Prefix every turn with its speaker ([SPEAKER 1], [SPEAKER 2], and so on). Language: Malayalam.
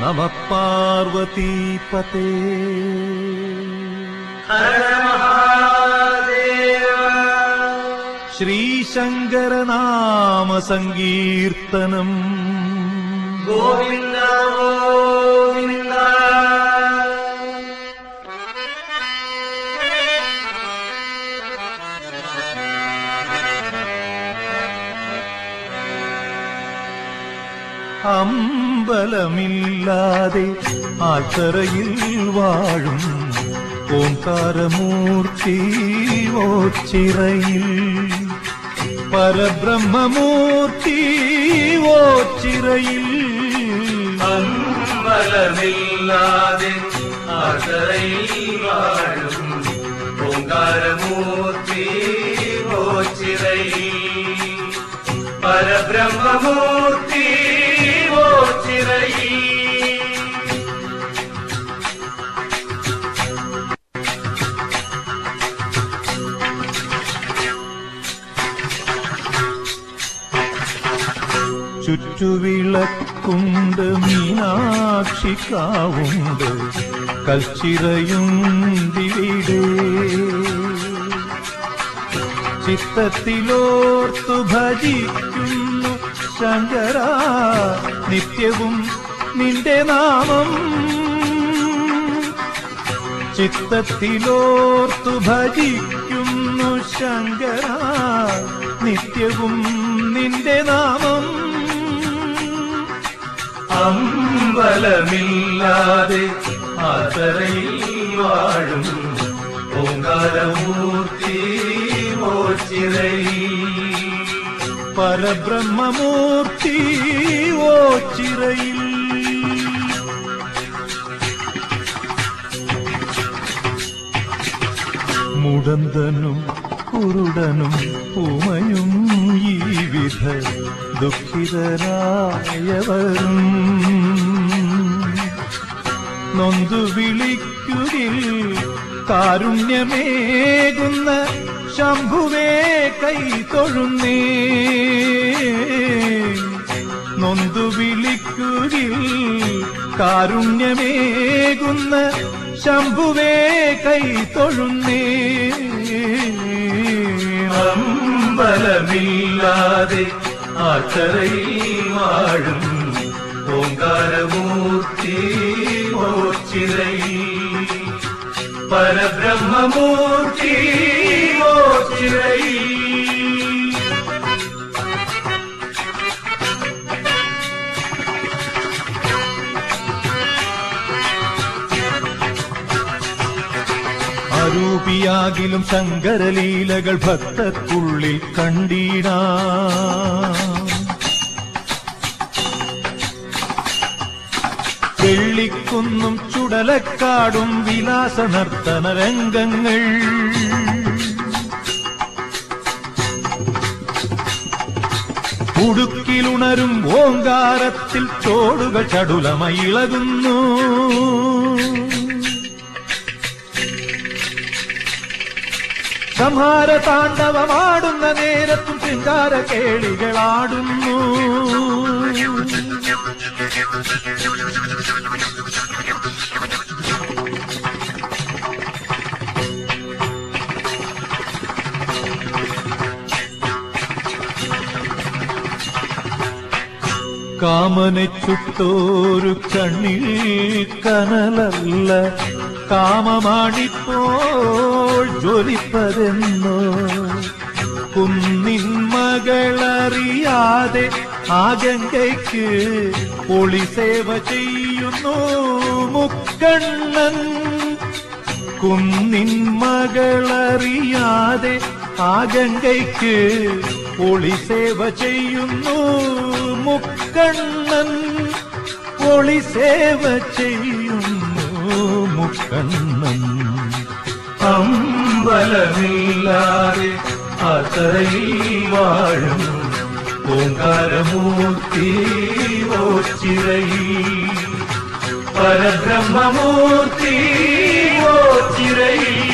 [SPEAKER 1] नमः नवपार्वतीपते
[SPEAKER 2] श्रीशङ्करनामसङ्गकीर्तनं गोविन्द।
[SPEAKER 1] അമ്പലമില്ലാതെ ആൽത്തറയിൽ വാഴും ഓംകാരമൂർത്തി ഓച്ചിറയിൽ. പരബ്രഹ്മമൂർത്തി ഓച്ചിറയിൽ.
[SPEAKER 2] അമ്പലമില്ലാതെ ആതരയിൽ വാഴും ഓങ്കാരമൂർത്തി ഓച്ചിറയിൽ. പരബ്രഹ്മമൂർത്തി
[SPEAKER 1] ചുറ്റുവിളക്കുണ്ട് മീനാക്ഷിക്കാവുണ്ട് കൽച്ചിറയുണ്ടിവിടെ ചിത്തത്തിലോർത്തു ഭജിക്കുന്നു ശങ്കര നിത്യവും നിന്റെ നാമം. ചിത്തത്തിലോർത്തു ഭജിക്കുന്നു ശങ്കര നിത്യവും നിന്റെ നാമം.
[SPEAKER 2] അമ്പലമില്ലാതെ ആതരയിൽ വാഴും ഓങ്കാരമൂർത്തി ഓച്ചിറയിൽ.
[SPEAKER 1] പരബ്രഹ്മമൂർത്തി ഓച്ചിറയിൽ. ചിറയിൽ മുടന്തനും കുരുടനും പൂമയും ഈ വിധ ദുഃഖിതരായവരും. നൊന്തു വിളിക്കുകിൽ കാരുണ്യമേകുന്ന ശംഭുവേ കൈ തൊഴുന്നേ. നൊന്തു വിളിക്കുകിൽ കാരുണ്യമേകുന്ന ശംഭുവേ കൈ തൊഴുന്നേ.
[SPEAKER 2] അമ്പലമില്ലാതെ ആത്തറയിൽ വാഴും ഓങ്കാരമൂർത്തി ഓച്ചിറയിൽ പരബ്രഹ്മമൂർത്തി ഓച്ചിറയിൽ
[SPEAKER 1] അരൂപിയാകിലും ശങ്കരലീലകൾ ഭക്തക്കുള്ളിൽ കണ്ടീടാ. വെള്ളിക്കുന്നും ചുടലക്കാടും വിലാസ നർത്തന രംഗങ്ങൾ ഉടുക്കിലുണരും ഓങ്കാരത്തിൽ ചോടുക ചടുലമയിളകുന്നു. സംഹാര താണ്ഡവമാടുന്ന നേരത്തും ശൃംഗാര കേളികളാടുന്നു കാമനെ ചുട്ടോരു കണ്ണിൽ കനലല്ല. കാമമാണിപ്പോൾ ജ്വലിപ്പതെന്നോ? കുന്നിൻ മകളറിയാതെ ആകങ്കയ്ക്ക് പൊളി സേവ ചെയ്യുന്നു മുക്കണ്ണൻ. കുന്നിൻ മകളറിയാതെ ആ ഗംഗയ്ക്ക് ഒളിസേവ ചെയ്യുന്നു മുക്കണ്ണൻ. ഒളിസേവ ചെയ്യുന്നു മുക്കണ്ണൻ.
[SPEAKER 2] അമ്പലമില്ലാതെ അതയിൽ വാഴും ഓങ്കാരമൂർത്തി ഓച്ചിറയിൽ. പരബ്രഹ്മമൂർത്തി ഓച്ചിറയിൽ.